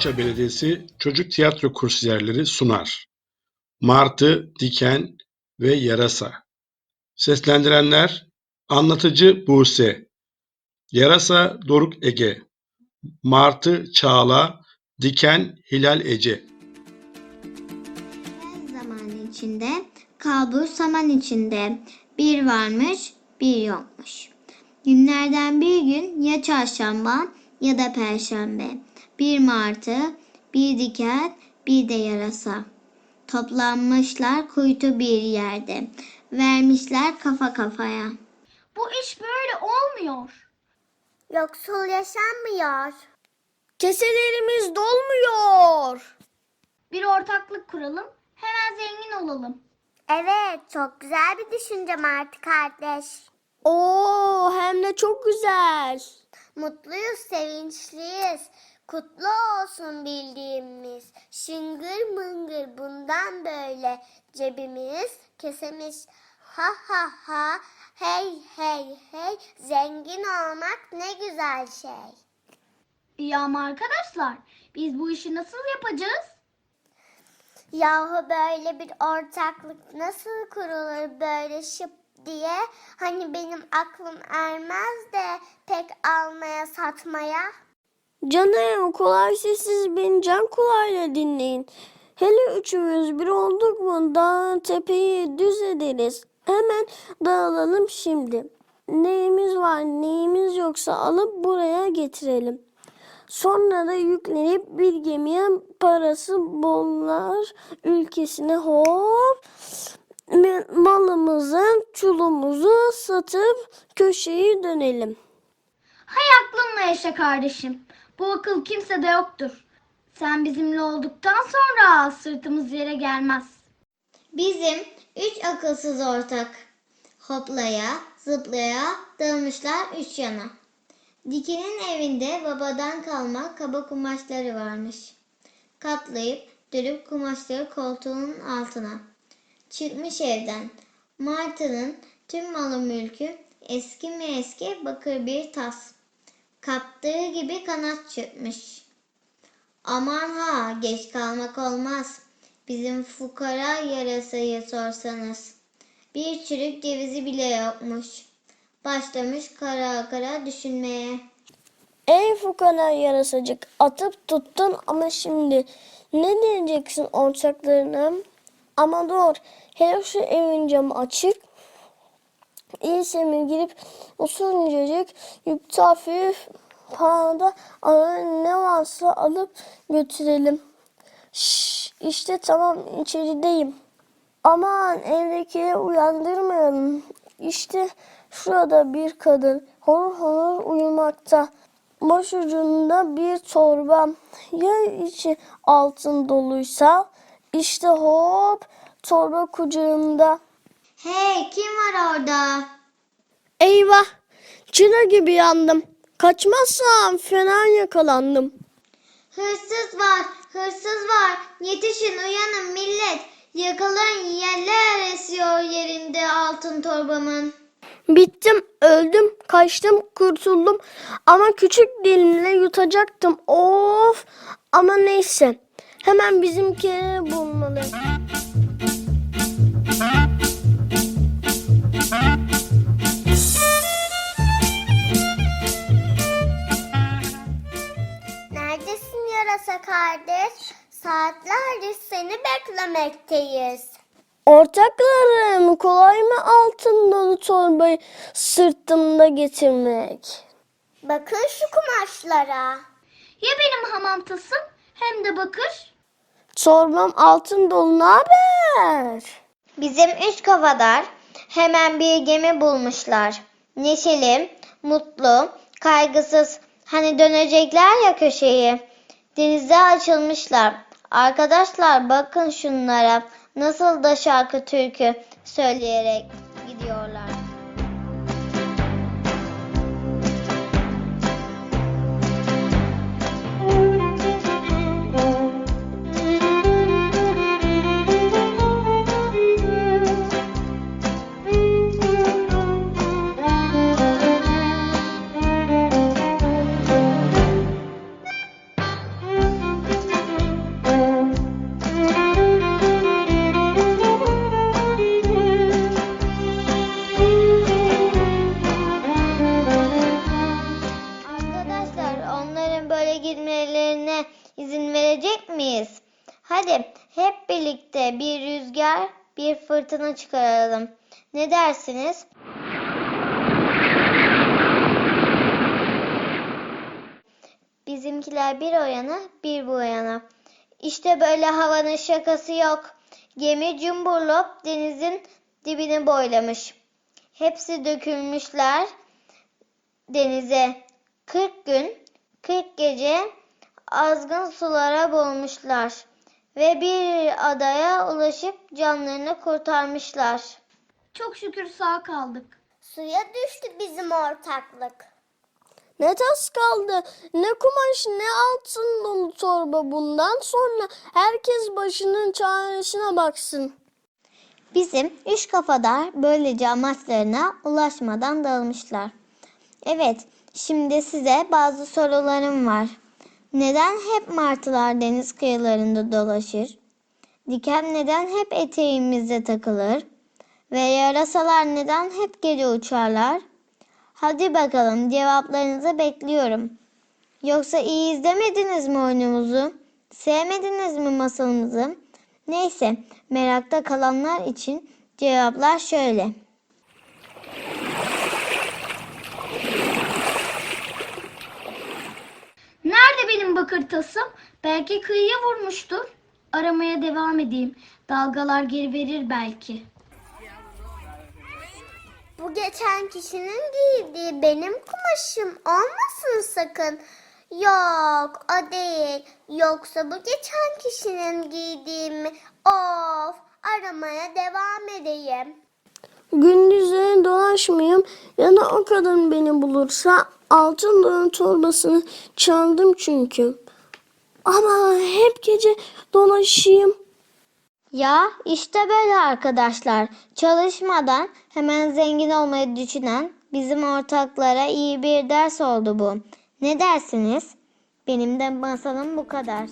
Foça Belediyesi Çocuk Tiyatro Kursiyerleri sunar. Martı, Diken ve Yarasa. Seslendirenler Anlatıcı Buse Yarasa Doruk Ege Martı Çağla Diken Hilal Ece Her zaman içinde, kalbur saman içinde. Bir varmış, bir yokmuş. Günlerden bir gün ya çarşamba ya da perşembe. Bir martı, bir diken, bir de yarasa. Toplanmışlar kuytu bir yerde. Vermişler kafa kafaya. Bu iş böyle olmuyor. Yoksul yaşanmıyor. Keselerimiz dolmuyor. Bir ortaklık kuralım, hemen zengin olalım. Evet, çok güzel bir düşünce Martı kardeş. Oo, hem de çok güzel. Mutluyuz, sevinçliyiz. Kutlu olsun bildiğimiz. Şıngır mıngır bundan böyle cebimiz kesemiz. Ha ha ha, hey hey hey, zengin olmak ne güzel şey. İyi ama arkadaşlar, biz bu işi nasıl yapacağız? Yahu böyle bir ortaklık nasıl kurulur böyle şıp diye? Hani benim aklım ermez de pek almaya satmaya. Canım kolaysa siz beni can kulağıyla dinleyin. Hele üçümüz bir olduk mu dağ tepeyi düz ederiz. Hemen dağılalım şimdi. Neyimiz var neyimiz yoksa alıp buraya getirelim. Sonra da yüklenip bir gemiye parası bollar ülkesine hop malımızı çulumuzu satıp köşeyi dönelim. Hay aklınla yaşa kardeşim. Bu akıl kimsede yoktur. Sen bizimle olduktan sonra sırtımız yere gelmez. Bizim üç akılsız ortak. Hoplaya, zıplaya dağılmışlar üç yana. Dikenin evinde babadan kalma kaba kumaşları varmış. Katlayıp dürüp kumaşları koltuğunun altına. Çıkmış evden. Martı'nın tüm malı mülkü eski mi eski bakır bir tas. Kaptığı gibi kanat çırpmış. Aman ha geç kalmak olmaz. Bizim fukara yarasayı sorsanız. Bir çürük cevizi bile yokmuş. Başlamış kara kara düşünmeye. Ey fukara yarasacık atıp tuttun ama şimdi ne diyeceksin ortaklarına? Ama dur hele şu evin camı açık. İyisi mi girip usulcecik yükte hafif pahada ne varsa alıp götürelim. Şşş, işte tamam içerideyim. Aman evdekileri uyandırmayalım. İşte şurada bir kadın horur horur uyumakta. Başucunda bir torba. Ya içi altın doluysa işte hop torba kucağında. Hey kim var orada? Eyvah çıra gibi yandım. Kaçmazsam fena yakalandım. Hırsız var, hırsız var. Yetişin uyanın millet. Yakalayın yerler esiyor yerinde altın torbamın. Bittim, öldüm, kaçtım, kurtuldum. Ama küçük dilimle yutacaktım. Of! Ama neyse. Hemen bizimkileri bulmalı. Ortaklarım, kolay mı altın dolu torbayı sırtımda getirmek? Bakın şu kumaşlara. Ya benim hamam tasım hem de bakır? Torbam altın dolu ne haber? Bizim üç kafadar hemen bir gemi bulmuşlar. Neşeli, mutlu, kaygısız. Hani dönecekler ya köşeyi. Denize açılmışlar. Arkadaşlar bakın şunlara. Nasıl da şarkı türkü söyleyerek gidiyorlar. Bir rüzgar, bir fırtına çıkaralım. Ne dersiniz? Bizimkiler bir o yana, bir bu yana. İşte böyle havanın şakası yok. Gemi cumburlop denizin dibini boylamış. Hepsi dökülmüşler denize. 40 gün, 40 gece azgın sulara boğulmuşlar ve bir adaya ulaşıp canlarını kurtarmışlar. Çok şükür sağ kaldık. Suya düştü bizim ortaklık. Ne tas kaldı, ne kumaş, ne altın dolu torba. Bundan sonra herkes başının çaresine baksın. Bizim üç kafadar böylece amaçlarına ulaşmadan dağılmışlar. Evet, şimdi size bazı sorularım var. Neden hep martılar deniz kıyılarında dolaşır? Diken neden hep eteğimizde takılır? Ve yarasalar neden hep gece uçarlar? Hadi bakalım cevaplarınızı bekliyorum. Yoksa iyi izlemediniz mi oyunumuzu? Sevmediniz mi masalımızı? Neyse, merakta kalanlar için cevaplar şöyle. Nerede benim bakır tasım? Belki kıyıya vurmuştur. Aramaya devam edeyim. Dalgalar geri verir belki. Bu geçen kişinin giydiği benim kumaşım olmasın sakın. Yok o değil. Yoksa bu geçen kişinin giydiği mi? Of aramaya devam edeyim. Gündüzleri dolaşmayayım ya da o kadın beni bulursa altın torbasını çaldım çünkü. Ama hep gece dolaşayım. Ya işte böyle arkadaşlar. Çalışmadan hemen zengin olmayı düşünen bizim ortaklara iyi bir ders oldu bu. Ne dersiniz? Benim de masalım bu kadar.